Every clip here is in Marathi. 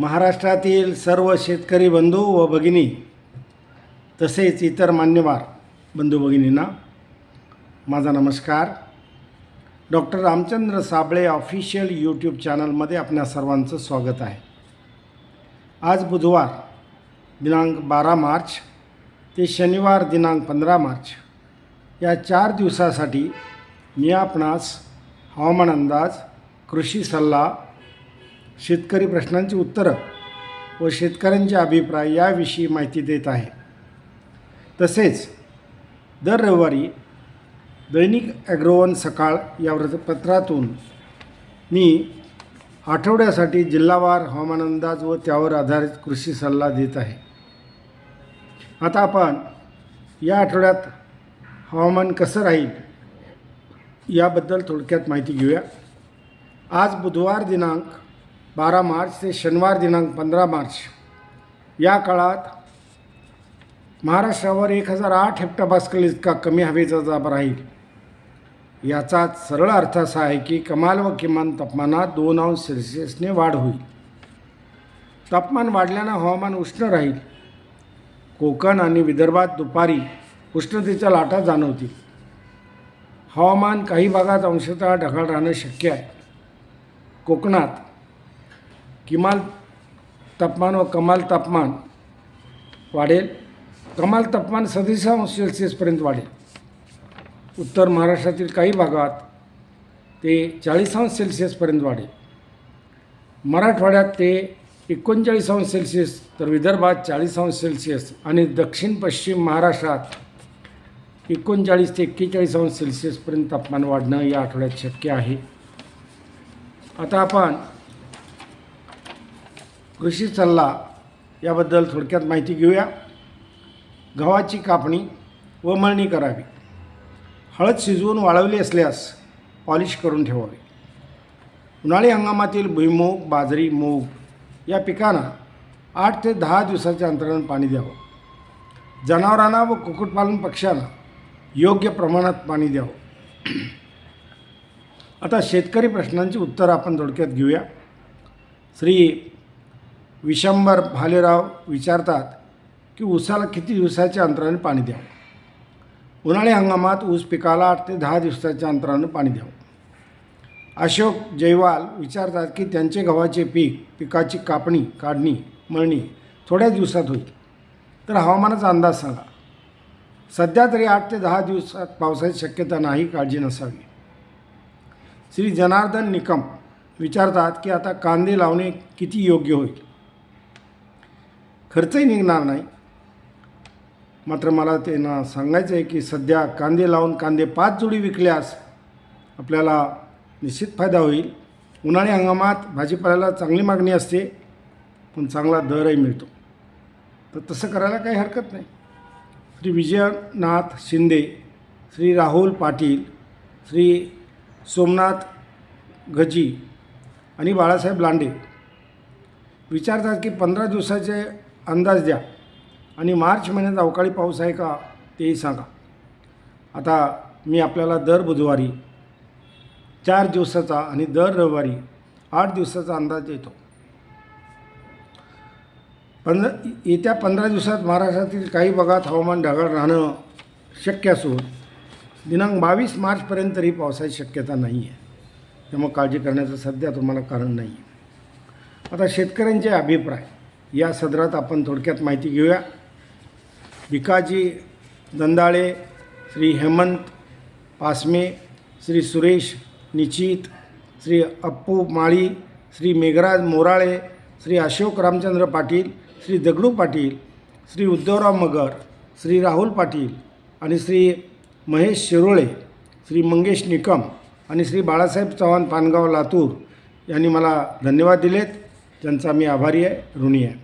महाराष्ट्रातील सर्व शेतकरी बंधू व भगिनी तसेच इतर मान्यवर बंधू भगिनींना माझा नमस्कार. Doctor Ramchandra Sable official YouTube चॅनलमध्ये आपल्या सर्वांचं स्वागत आहे. आज बुधवार दिनांक बारा मार्च ते शनिवार दिनांक पंधरा मार्च या चार दिवसासाठी मी आपणास हवामान अंदाज कृषी सल्ला शेतकरी प्रश्नांची उत्तरं व शेतकऱ्यांचे अभिप्राय याविषयी माहिती देत आहे. तसेच दर रविवारी दैनिक ॲग्रोवन सकाळ या वृत्तपत्रातून मी आठवड्यासाठी जिल्हावार हवामान अंदाज व त्यावर आधारित कृषी सल्ला देत आहे. आता आपण या आठवड्यात हवामान कसं राहील याबद्दल थोडक्यात माहिती घेऊया. आज बुधवार दिनांक बारा मार्च ते शनिवार दिनांक पंधरा मार्च. या काळात महाराष्ट्रावर एक हजार आठ हेक्टोपास्कल इतका कमी हवेचा दाब राहील. याचा सरळ अर्थ असा आहे की कमाल व किमान तापमानात दोन अंश सेल्सिअसने वाढ होईल. तापमान वाढल्यानं हवामान उष्ण राहील. कोकण आणि विदर्भात दुपारी उष्णतेच्या लाटा जाणवतील. हवामान काही भागात अंशतः ढगाळ राहणं शक्य आहे. कोकणात किमान तापमान व कमाल तापमान वाढेल. कमाल तापमान सदतीस अंश सेल्सिअसपर्यंत वाढेल. उत्तर महाराष्ट्रातील काही भागात ते चाळीस अंश सेल्सिअसपर्यंत वाढेल. मराठवाड्यात ते एकोणचाळीस अंश सेल्सिअस तर विदर्भात चाळीस अंश सेल्सिअस आणि दक्षिण पश्चिम महाराष्ट्रात एकोणचाळीस ते एक्केचाळीस अंश सेल्सिअसपर्यंत तापमान वाढणं या आठवड्यात शक्य आहे. आता आपण कृषी सल्ला याबद्दल थोडक्यात माहिती घेऊया. गव्हाची कापणी व मळणी करावी. हळद शिजवून वाळवली असल्यास पॉलिश करून ठेवावी. उन्हाळी हंगामातील भुईमूग बाजरी मूग या पिकांना आठ ते दहा दिवसाच्या अंतरानं पाणी द्यावं. जनावरांना व कुक्कुटपालन पक्ष्यांना योग्य प्रमाणात पाणी द्यावं. आता शेतकरी प्रश्नांची उत्तरं आपण थोडक्यात घेऊया. श्री विशंभर भालेराव विचारतात की ऊसाला किती दिवसाच्या अंतराने पाणी द्यावं? उन्हाळी हंगामात ऊस पिकाला आठ ते दहा दिवसाच्या अंतराने पाणी द्यावं. अशोक जयवाल विचारतात की त्यांचे गव्हाचे पीक पिकाची कापणी काढणी मळणी थोड्या दिवसात होईल. तर हवामानाचा अंदाज सांगा. सध्या तरी आठ ते दहा दिवसात पावसाची शक्यता नाही काळजी नसावी. श्री जनार्दन निकम विचारतात की आता कांदे लावणे किती योग्य होईल? खर्चही निघणार नाही. मात्र मला त्यांना सांगायचं आहे की सध्या कांदे लावून कांदे पाच जोडी विकल्यास आपल्याला निश्चित फायदा होईल. उन्हाळी हंगामात भाजीपाल्याला चांगली मागणी असते पण चांगला दरही मिळतो. तर तसं करायला काही हरकत नाही. श्री विजयनाथ शिंदे श्री राहुल पाटील श्री सोमनाथ गजी आणि बाळासाहेब लांडे. विचारतात की पंधरा दिवसाचे अंदाज द्या. आणि मार्च महिन्यात अवकाळी पाऊस आहे का तेही सांगा. आता मी आपल्याला दर बुधवारी चार दिवसाचा आणि दर रविवारी आठ दिवसाचा अंदाज देतो. पंधरा येत्या पंधरा दिवसात महाराष्ट्रातील काही भागात हवामान ढगाळ राहणं शक्य असून दिनांक बावीस मार्चपर्यंत तरी पावसाची शक्यता नाही आहे. त्यामुळे काळजी करण्याचं सध्या तुम्हाला कारण नाही आहे. आता शेतकऱ्यांचे अभिप्राय. या सदरात आपण थोडक्यात माहिती घेऊया. भिकाजी दंदाळे श्री हेमंत पासमे श्री सुरेश निचित श्री अप्पू माळी श्री मेघराज मोराळे श्री अशोक रामचंद्र पाटील श्री दगडू पाटील श्री उद्धवराव मगर श्री राहुल पाटील आणि श्री महेश शिरोळे श्री मंगेश निकम आणि श्री बाळासाहेब चव्हाण पानगाव लातूर यांनी मला धन्यवाद दिलेत. ज्यांचा मी आभारी आहे ऋणी आहे.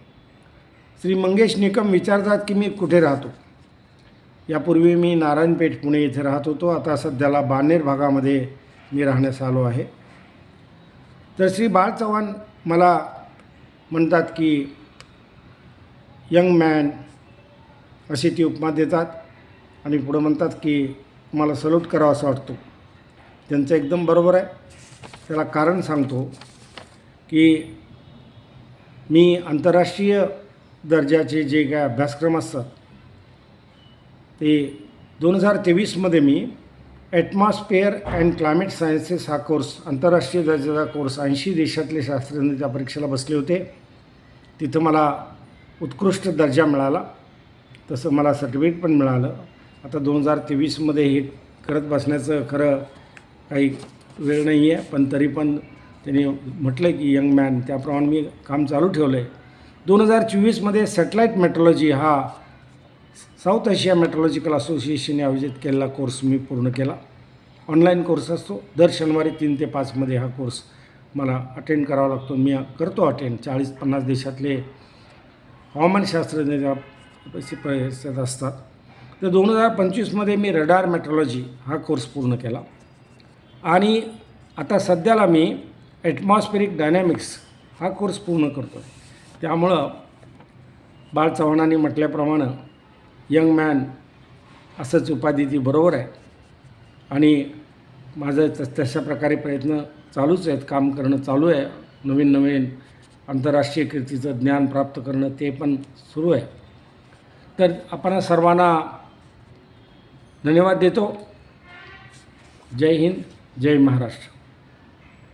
श्री मंगेश निकम विचारतात की मी कुठे राहतो? यापूर्वी मी नारायणपेठ पुणे येथे राहत होतो. आता सध्याला बानेर भागामध्ये मी राहण्यास आलो आहे. तर श्री बाळ चव्हाण मला म्हणतात की यंग मॅन अशी ती उपमा देतात आणि पुढं म्हणतात की मला सल्यूट करावा असं वाटतो. त्यांचं एकदम बरोबर आहे. त्याला कारण सांगतो की मी आंतरराष्ट्रीय दर्जाचे जे काय अभ्यासक्रम असतात ते दोन हजार तेवीसमध्ये मी ॲटमॉस्फिअर अँड क्लायमेट सायन्सेस हा कोर्स आंतरराष्ट्रीय दर्जाचा कोर्स ऐंशी देशातले शास्त्रज्ञ त्या परीक्षेला बसले होते. तिथं मला उत्कृष्ट दर्जा मिळाला तसं मला सर्टिफिकेट पण मिळालं. आता दोन हजार तेवीसमध्ये हे करत बसण्याचं खरं काही वेळ नाही आहे पण तरी पण त्यांनी म्हटलं की यंग मॅन त्याप्रमाणे मी काम चालू ठेवलं आहे दोन हजार चोवीसमध्ये सॅटेलाईट मेट्रोलॉजी हा साऊथ आशिया मेट्रोलॉजिकल असोसिएशनने आयोजित केलेला कोर्स मी पूर्ण केला. ऑनलाईन कोर्स असतो. दर शनिवारी तीन ते पाचमध्ये हा कोर्स मला अटेंड करावा लागतो. मी करतो अटेंड. चाळीस पन्नास देशातले हवामानशास्त्रज्ञ ज्या परिषद असतात. तर दोन हजार पंचवीसमध्ये मी रडार मेट्रोलॉजी हा कोर्स पूर्ण केला. आणि आता सध्याला मी ॲटमॉस्फेरिक डायनॅमिक्स हा कोर्स पूर्ण करतो. आहे त्यामुळं बाळ चव्हाणांनी म्हटल्याप्रमाणे यंग मॅन असंच उपाधी ती बरोबर आहे. आणि माझं तस तशा प्रकारे प्रयत्न चालूच आहेत. काम करणं चालू आहे. नवीन नवीन आंतरराष्ट्रीय कीर्तीचं ज्ञान प्राप्त करणं ते पण सुरू आहे. तर आपण सर्वांना धन्यवाद देतो. जय हिंद जय महाराष्ट्र.